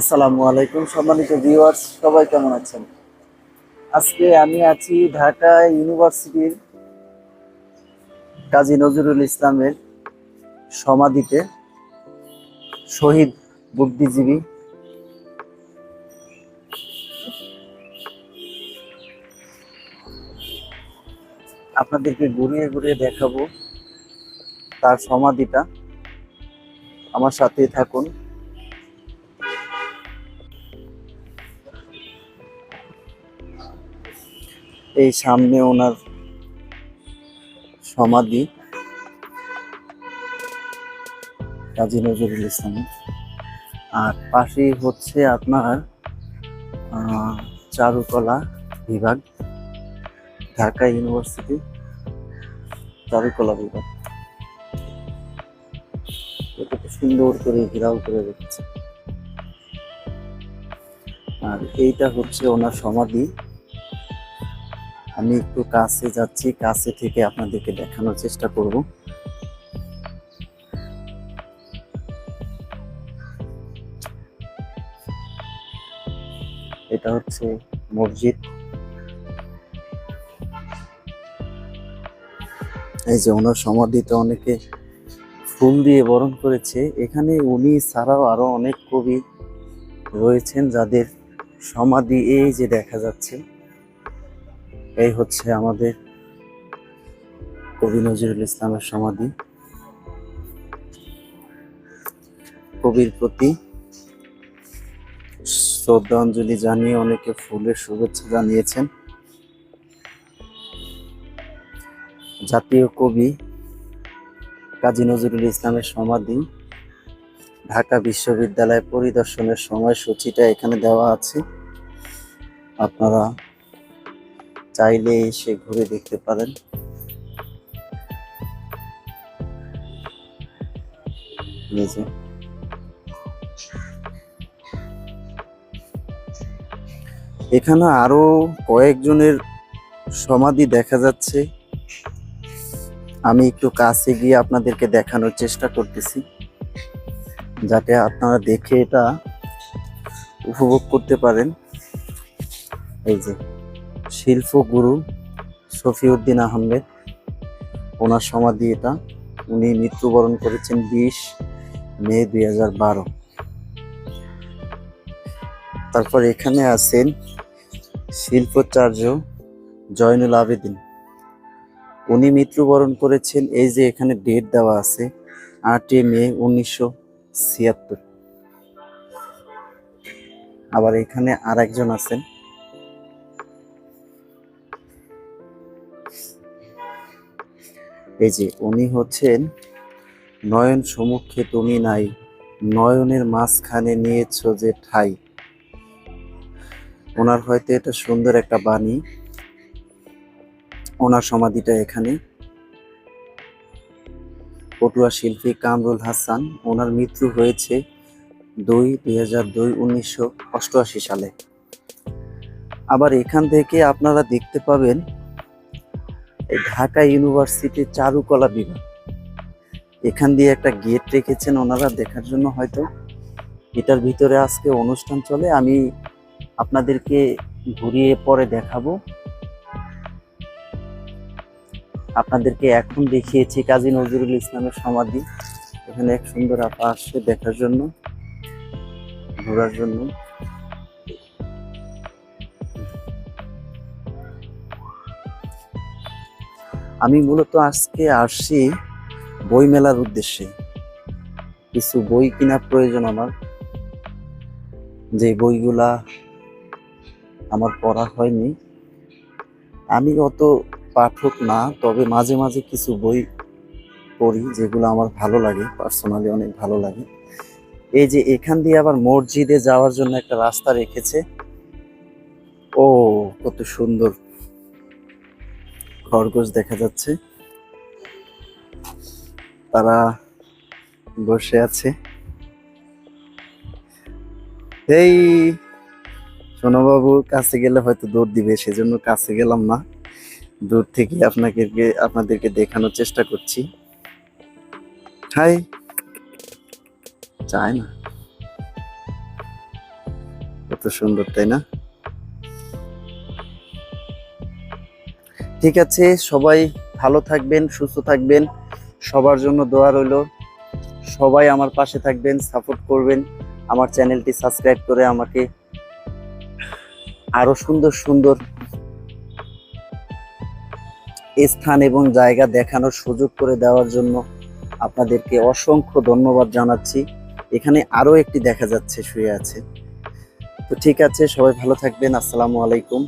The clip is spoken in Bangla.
আসসালামু আলাইকুম সম্মানিত ভিউয়ার্স সবাই কেমন আছেন? আজকে আমি আছি ঢাকা ইউনিভার্সিটির কাজী নজরুল ইসলামের সমাধিতে শহীদ বুদ্ধিজীবী। আপনাদেরকে ঘুরিয়ে ঘুরিয়ে দেখাবো তার সমাধিটা। আমার সাথে থাকুন। এই সামনে ওনার সমাধি। কাজী নজরুল ইসলাম। আর পাশেই হচ্ছে আপনার চারুকলা বিভাগ, ঢাকা ইউনিভার্সিটি, চারুকলা বিভাগ। সুন্দর করে ঘেরাও করে রেখেছে। আর এইটা হচ্ছে ওনার সমাধি। আমি একটু কাছে যাচ্ছি, কাছে থেকে আপনাদেরকে দেখানোর চেষ্টা করব। এটা হচ্ছে মসজিদ। এই যে ওনার সমাধিতে অনেকে ফুল দিয়ে বরণ করেছে। এখানে উনি ছাড়াও আরও অনেক কবি রয়েছেন যাদের সমাধি এই যে দেখা যাচ্ছে। এই হচ্ছে আমাদের কবি নজরুল ইসলামের সমাধি। কবির প্রতি শ্রদ্ধাঞ্জলি জানিয়ে অনেকে ফুলের শুভেচ্ছা জানিয়েছেন। জাতীয় কবি কাজী নজরুল ইসলামের সমাধি ঢাকা বিশ্ববিদ্যালয় পরিদর্শনের সময়সূচিটা এখানে দেওয়া আছে। আপনারা চাইলে এসে ঘুরে দেখতে পারেন। এখানে আরও কয়েকজনের সমাধি দেখা যাচ্ছে। আমি একটু কাছে গিয়ে আপনাদেরকে দেখানোর চেষ্টা করতেছি, যাতে আপনারা দেখে এটা উপভোগ করতে পারেন। এই যে। শিল্পগুরু সফিউদ্দিন আহমেদ। ওনার সমাধি এটা। উনি মৃত্যুবরণ করেছেন বিশ মে দুই হাজার বারো। তারপর এখানে আছেন শিল্পাচার্য জয়নুল আবেদিন। উনি মৃত্যুবরণ করেছেন, এই যে এখানে ডেট দেওয়া আছে, আটই মে উনিশশো ছিয়াত্তর। আবার এখানে আর একজন আছেন এই যে উনি হচ্ছেন নয়ন সমুখে তুমি নাই, নয়নের মাঝখানে নিয়েছ যে ঠাই। ওনার হয়তো এটা সুন্দর একটা বাণী। ওনার সমাধিটা এখানে। পটুয়া শিল্পী কামরুল হাসান, ওনার মৃত্যু হয়েছে দুই দুই হাজার দুই, উনিশশো অষ্টআশি সালে। আবার এখান থেকে আপনারা দেখতে পাবেন ঢাকা ইউনিভার্সিটির চারুকলা বিভাগ। এখান দিয়ে একটা গেট রেখেছেন ওনারা দেখার জন্য হয়তো। এটার ভিতরে আজকে অনুষ্ঠান চলে, আমি আপনাদেরকে ঘুরিয়ে পরে দেখাবো। আপনাদেরকে এখন দেখিয়েছি কাজী নজরুল ইসলামের সমাধি। এখানে এক সুন্দর আপা আসছে দেখার জন্য, ঘোরার জন্য। আমি মূলত আজকে আসছি বই মেলার উদ্দেশ্যে। কিছু বই কেনার প্রয়োজন আমার। যে বইগুলা আমার পড়া হয়নি। আমি অত পাঠক না, তবে মাঝে মাঝে কিছু বই পড়ি যেগুলো আমার ভালো লাগে, পার্সোনালি অনেক ভালো লাগে। এই যে এখান দিয়ে আবার মসজিদে যাওয়ার জন্য একটা রাস্তা রেখেছে। ও, কত সুন্দর। খরগোশ দেখা যাচ্ছে। তারা বসে আছে। এই সোনাবাবু কাছে গেলে হয়তো দৌড় দিবে, সেজন্য কাছে গেলাম না। দূর থেকে আপনাকে আপনাদেরকে দেখানোর চেষ্টা করছি। হাই। চায় না। কত সুন্দর, তাই না? ঠিক আছে, সবাই ভালো থাকবেন, সুস্থ থাকবেন। সবার জন্য দোয়া রইল। সবাই আমার পাশে থাকবেন সাপোর্ট করবেন। আমার চ্যানেলটি সাবস্ক্রাইব করে আমাকে আরও সুন্দর সুন্দর স্থান এবং জায়গা দেখানোর সুযোগ করে দেওয়ার জন্য আপনাদেরকে অসংখ্য ধন্যবাদ জানাচ্ছি। এখানে আরও একটি দেখা যাচ্ছে, শুয়ে আছে। তো ঠিক আছে, সবাই ভালো থাকবেন। আসসালামু আলাইকুম।